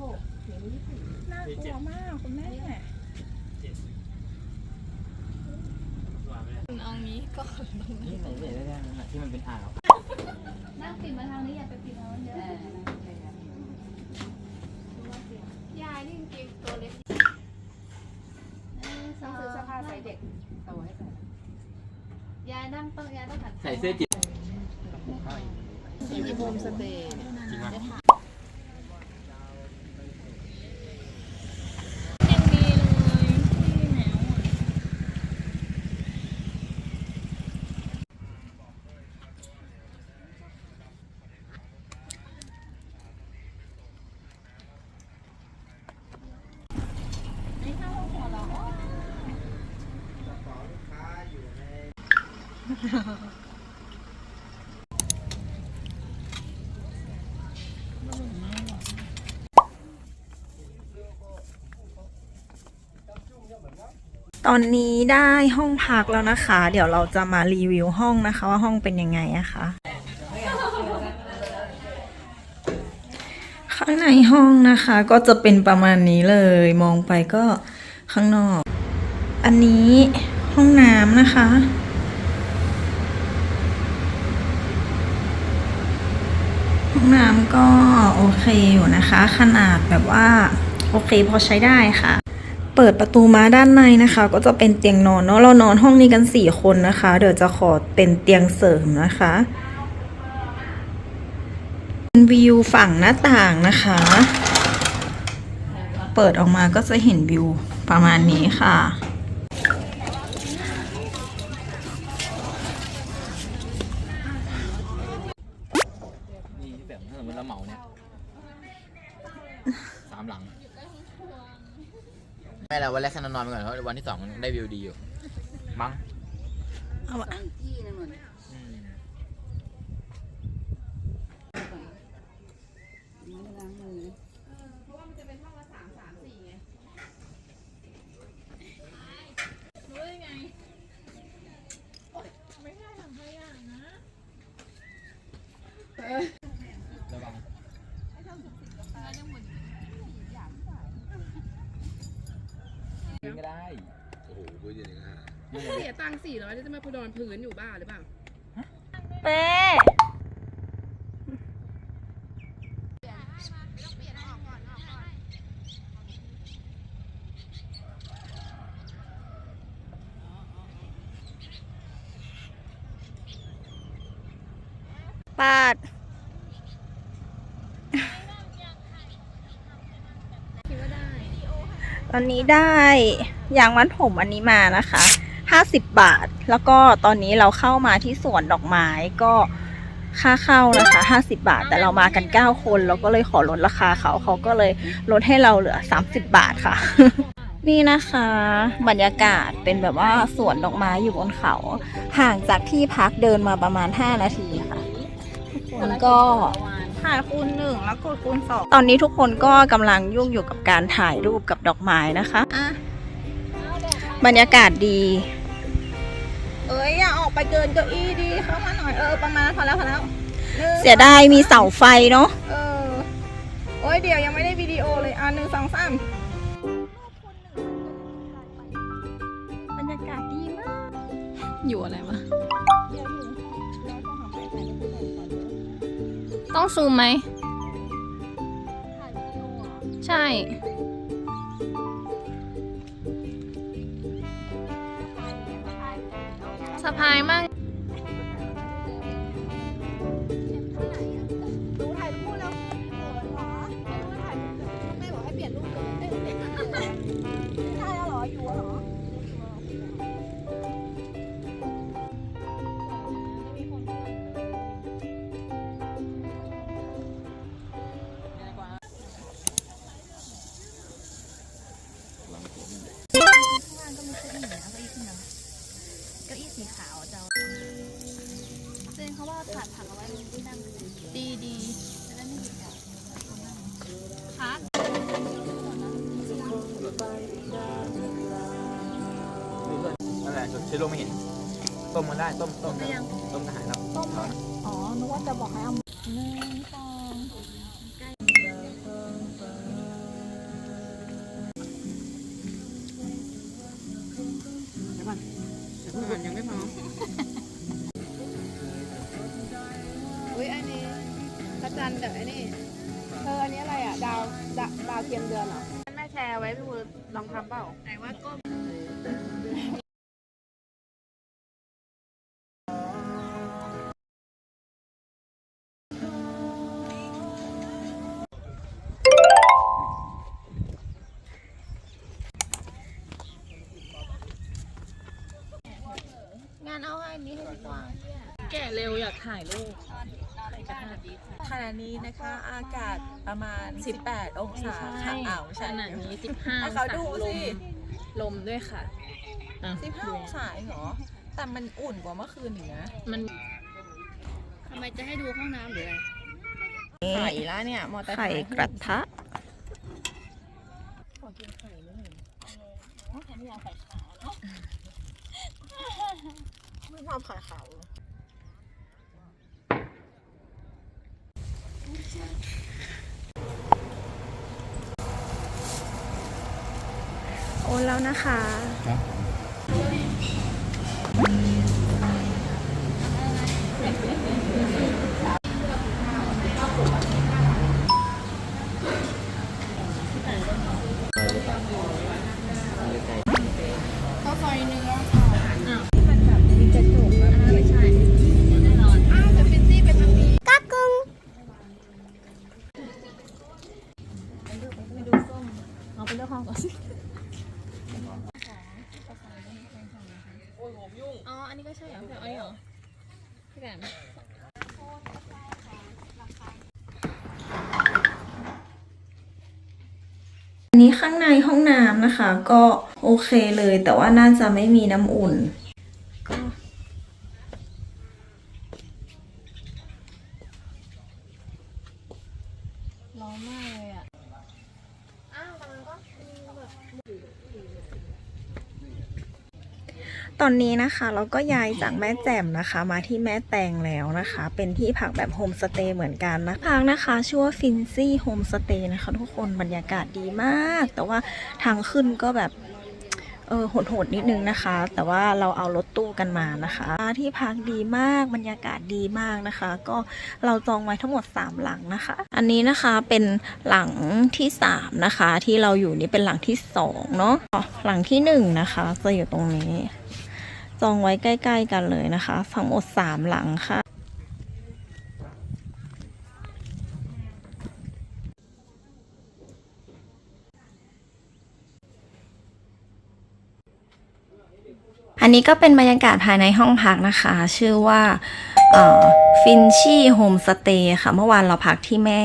หกเสียงยี่สิบน่ากลัวมากคุณแม่วางไม่ได้เอางี้ก่อนนี่ไหนไหนได้นั่นน่ะที่มันเป็นอ่าวนั่งปิดมาทางนี้อย่าไปปิดทางนั้นเยอะยายนี่จริงๆตัวเล็กต้องซื้อเสื้อผ้าใส่เด็กโตให้ใส่ยายนั่งต้องยายต้องหันใส่เสื้อจิ๋วมีโฮมสเตย์จริงไหมยังดีเลยพี่แมวอะ ตอนนี้ได้ห้องพักแล้วนะคะ เดี๋ยวเราจะมารีวิวห้องนะคะ ว่าห้องเป็นยังไงอะคะข้างในห้องนะคะก็จะเป็นประมาณนี้เลย มองไปก็ข้างนอก อันนี้ห้องน้ำนะคะ ห้องน้ำก็โอเคอยู่นะคะ ขนาดแบบว่าโอเคพอใช้ได้ค่ะ เปิดประตูมาด้านในนะคะ ก็จะเป็นเตียงนอนเนาะเรานอนห้องนี้กัน4คนนะคะ เดี๋ยวจะขอเป็นเตียงเสริมนะคะวิวฝั่งหน้าต่างนะคะ เปิดออกมาก็จะเห็นวิวประมาณนี้ค่ะ นี่แบบถ้าสมมติเราเหมาเนี่ยสามหลัง ไม่แล้ววันแรกแค่นอนไปก่อนเพราะวันที่สองได้วิวดีอยู่มั้ง เอาอะอืม รู้ได้ไง ไม่ได้ทำให้อะนะ ระวัง ยิงก็ได้โอ้โหพูดอย่างนี้นะเสียตังค์สี่ร้อยจะมาพดอนพื้นอยู่บ้าหรือเปล่าเป้ปาดคิดว่าได้ ตอนนี้ได้ยางมัดผมอันนี้มานะคะห้าสิบบาท แล้วก็ตอนนี้เราเข้ามาที่สวนดอกไม้ก็ค่าเข้านะคะห้าสิบาท แต่เรามากันเก้าคนเราก็เลยขอลดราคาเขาเขาก็เลยลดให้เราเหลือสามสิบบาทค่ะ นี่นะคะ บรรยากาศเป็นแบบว่าสวนดอกไม้อยู่บนเขา ห่างจากที่พักเดินมาประมาณ5นาทีค่ะทุกคนก็ ถ่ายคูณหนึ่งแล้วกดคูณสองตอนนี้ทุกคนก็กำลังยุ่งอยู่กับการถ่ายรูปกับดอกไม้นะคะอะบรรยากาศดี เอ้ยอย่าออกไปเกินเก้าอี้ดีเข้ามาหน่อยเออประมาณพอแล้วพอแล้วเสียดายมีเสาไฟเนาะเออโอ้ยเดี๋ยวยังไม่ได้วิดีโอเลยอะหนึ่งสองสามบรรยากาศดีมาก อยู่อะไรวะ ต้องซูมไหม ใช่ สะพายมั่ง นั่นแหละใช้ลมไม่เห็น ต้มมาได้ ต้มต้มได้ยังต้มก็หายแล้วต้มอ๋อนึกว่าจะบอกให้เอาหนึ่งสองยังไม่พออุ้ยอันนี้พระจันทร์แต่อันนี้เธออันนี้อะไรอะ ดาวดาดาวเทียมเดือนเหรอแม่แชร์ไว้พี่พูลองทำเปล่าไหนว่าก้มานเอาให้อันนี้ให้ดีกว่า แก่เร็วอยากถ่ายรูปขณะนี้นะคะอากาศประมาณ 18 องศาค่ะอ้าวขใช่นาดนี้15ให้เขาดูลสิมลมด้วยค่ะอะ15องศาเหรอ แต่มันอุ่นกว่าเมื่อคืนอีกนะมันทำไมจะให้ดูห้องน้ำหรืออะไรไข่แล้วเนี่ยมอเตอร์ไข่กระทะไม่ ชอบไข่ขาวโอนแล้วนะคะ ครับ อ๋อ อันนี้ก็ใช่เหรอเอาอันนี้เหรอพี่แหลมอันนี้ข้างในห้องน้ำนะคะ ก็โอเคเลย แต่ว่าน่าจะไม่มีน้ำอุ่น ร้อนมากเลยอะ ตอนนี้นะคะเราก็ย้ายจากแม่แจ่มนะคะ มาที่แม่แตงแล้วนะคะ เป็นที่พักแบบโฮมสเตย์เหมือนกันนะพักนะคะชื่อว่าฟินซี่โฮมสเตย์นะคะ ทุกคนบรรยากาศดีมาก แต่ว่าทางขึ้นก็แบบเออโหดๆนิดนึงนะคะ แต่ว่าเราเอารถตู้กันมานะคะ ที่พักดีมากบรรยากาศดีมากนะคะ ก็เราจองไว้ทั้งหมด 3 หลังนะคะ อันนี้นะคะเป็นหลังที่ 3 นะคะ ที่เราอยู่นี่เป็นหลังที่2เนาะหลังที่1นะคะจะอยู่ตรงนี้ จองไว้ใกล้ ๆ กันเลยนะคะทั้งหมด3หลังค่ะ อันนี้ก็เป็นบรรยากาศภายในห้องพักนะคะ ชื่อว่าฟินชี่โฮมสเตย์ค่ะ เมื่อวานเราพักที่แม่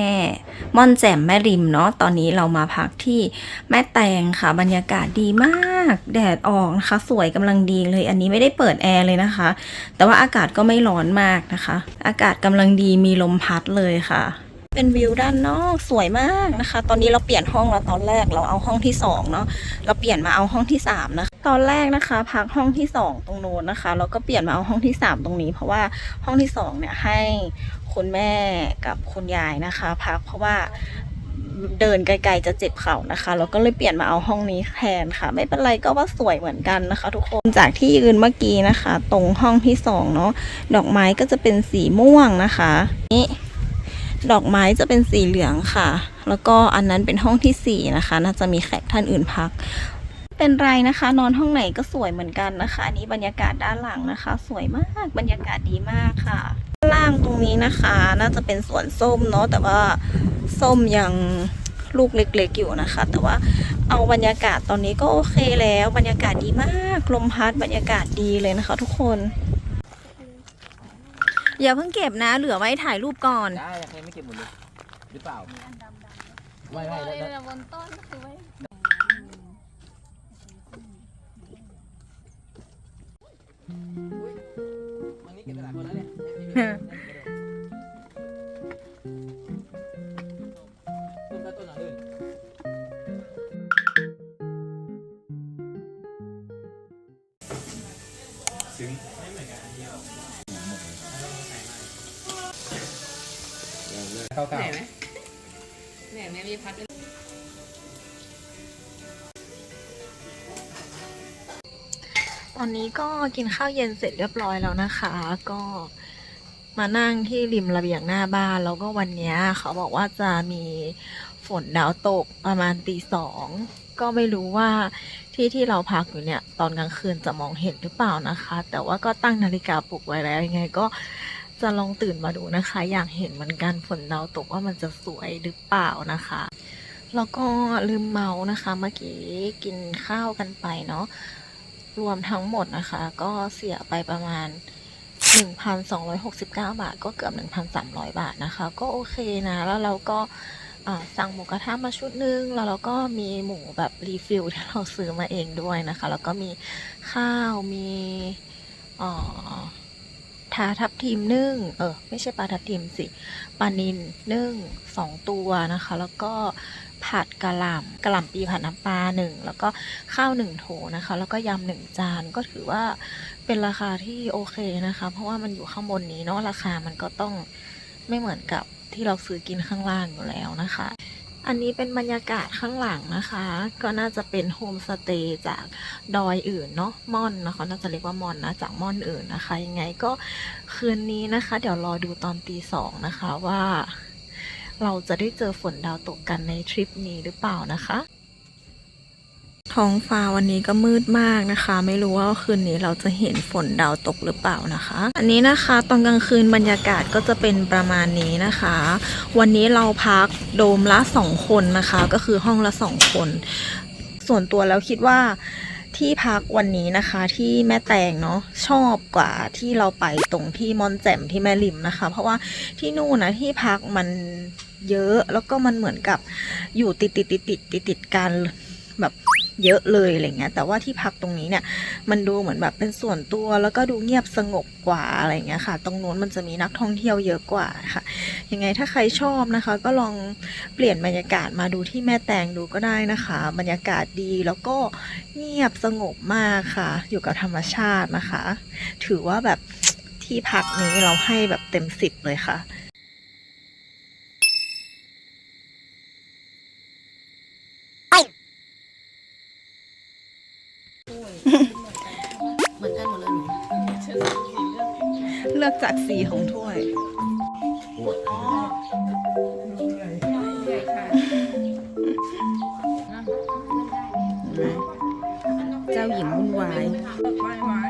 ม่อนแจ่มแม่ริมเนาะตอนนี้เรามาพักที่แม่แตงค่ะ บรรยากาศดีมาก แดดออกนะคะ สวยกำลังดีเลย อันนี้ไม่ได้เปิดแอร์เลยนะคะ แต่ว่าอากาศก็ไม่ร้อนมากนะคะ อากาศกำลังดีมีลมพัดเลยค่ะ เป็นวิวด้านนอกสวยมากนะคะ ตอนนี้เราเปลี่ยนห้องแล้วตอนแรกเราเอาห้องที่สองเนาะเราเปลี่ยนมาเอาห้องที่สามนะคะตอนแรกนะคะ พักห้องที่สองตรงโน้นนะคะแล้วก็เปลี่ยนมาเอาห้องที่สามตรงนี้ เพราะว่าห้องที่สองเนี่ยให้คุณแม่กับคุณยายนะคะ พักเพราะว่า เดินไกลๆจะเจ็บเข่านะคะเราก็เลยเปลี่ยนมาเอาห้องนี้แทนค่ะ ไม่เป็นไรก็ว่าสวยเหมือนกันนะคะ ทุกคนจากที่ยืนเมื่อกี้นะคะ ตรงห้องที่สองเนาะดอกไม้ก็จะเป็นสีม่วงนะคะนี่ดอกไม้จะเป็นสีเหลืองค่ะ แล้วก็อันนั้นเป็นห้องที่สี่นะคะ น่าจะมีแขกท่านอื่นพักเป็นไรนะคะ นอนห้องไหนก็สวยเหมือนกันนะคะ อันนี้บรรยากาศด้านหลังนะคะ สวยมากบรรยากาศดีมากค่ะ ล่างตรงนี้นะคะ น่าจะเป็นสวนส้มเนาะแต่ว่าส้มยังลูกเล็กๆอยู่นะคะ แต่ว่าเอาบรรยากาศตอนนี้ก็โอเคแล้ว บรรยากาศดีมากลมพัดบรรยากาศดีเลยนะคะ ทุกคน อย่าเพิ่งเก็บนะ เหลือไว้ถ่ายรูปก่อน ได้ใครไม่เก็บหมดเลยหรือเปล่าไม่ไม่เลยแล้วบนต้นคือไว้วันนี้เก็บไปหลายคนแล้วเนี่ย เข้หนาเลยซึ้เาตหนไหมไนไหมมีพัดด้ยตอนนี้ก็กินข้าวเย็นเสร็จเรียบร้อยแล้วนะคะ ก็ มานั่งที่ริมระเบียงหน้าบ้าน แล้วก็วันนี้เขาบอกว่าจะมีฝนดาวตกประมาณตีสองก็ไม่รู้ว่าที่ที่เราพักอยู่เนี่ย ตอนกลางคืนจะมองเห็นหรือเปล่านะคะ แต่ว่าก็ตั้งนาฬิกาปลุกไว้แล้วยังไงก็จะลองตื่นมาดูนะคะ อยากเห็นเหมือนกันฝนดาวตกว่ามันจะสวยหรือเปล่านะคะ แล้วก็ลืมเมาส์นะคะ เมื่อกี้กินข้าวกันไปเนาะรวมทั้งหมดนะคะ ก็เสียไปประมาณ 1,269 บาท ก็เกือบ 1,300 บาทนะคะ ก็โอเคนะ แล้วเราก็สั่งหมูกระทะมาชุดนึง แล้วเราก็มีหมูแบบรีฟิลที่เราซื้อมาเองด้วยนะคะ แล้วก็มีข้าว มีทาทับทิมนึ่ง เออ ไม่ใช่ปลาทับทิมสิ ปลานิลนึ่งสองตัวนะคะ แล้วก็ผัดกะหล่ำกะหล่ำปีผัดน้ำปลาหนึ่ง แล้วก็ข้าวหนึ่งโถนะคะ แล้วก็ยำหนึ่งจาน ก็ถือว่า เป็นราคาที่โอเคนะคะ เพราะว่ามันอยู่ข้างบนนี้เนาะราคามันก็ต้องไม่เหมือนกับที่เราซื้อกินข้างล่างอยู่แล้วนะคะ อันนี้เป็นบรรยากาศข้างหลังนะคะ ก็น่าจะเป็นโฮมสเตย์จากดอยอื่นเนาะม่อนนะคะน่าจะเรียกว่าม่อนนะจากม่อนอื่นนะคะ ยังไงก็คืนนี้นะคะ เดี๋ยวรอดูตอนตีสองนะคะว่า เราจะได้เจอฝนดาวตกกันในทริปนี้หรือเปล่านะคะ ท้องฟ้าวันนี้ก็มืดมากนะคะ ไม่รู้ว่าคืนนี้เราจะเห็นฝนดาวตกหรือเปล่านะคะ อันนี้นะคะตอนกลางคืนบรรยากาศก็จะเป็นประมาณนี้นะคะ วันนี้เราพักโดมละสองคนนะคะ ก็คือห้องละสองคน ส่วนตัวแล้วคิดว่าที่พักวันนี้นะคะที่แม่แตงเนาะชอบกว่าที่เราไปตรงที่มอนแจ่มที่แม่ริมนะคะ เพราะว่าที่นู่นนะที่พักมันเยอะแล้วก็มันเหมือนกับอยู่ติดติดติดติดติดติดกันแบบ เยอะเลยอะไรเงี้ย แต่ว่าที่พักตรงนี้เนี่ย มันดูเหมือนแบบเป็นส่วนตัวแล้วก็ดูเงียบสงบกว่าอะไรเงี้ยค่ะ ตรงนู้นมันจะมีนักท่องเที่ยวเยอะกว่าค่ะ ยังไงถ้าใครชอบนะคะ ก็ลองเปลี่ยนบรรยากาศมาดูที่แม่แตงดูก็ได้นะคะ บรรยากาศดีแล้วก็เงียบสงบมากค่ะ อยู่กับธรรมชาตินะคะ ถือว่าแบบที่พักนี้เราให้แบบเต็มสิบเลยค่ะ ลือกจากสีของถ้วยปวดใหญ่ค่ะเจ้าหญิงวุ่นวายไม้ไม้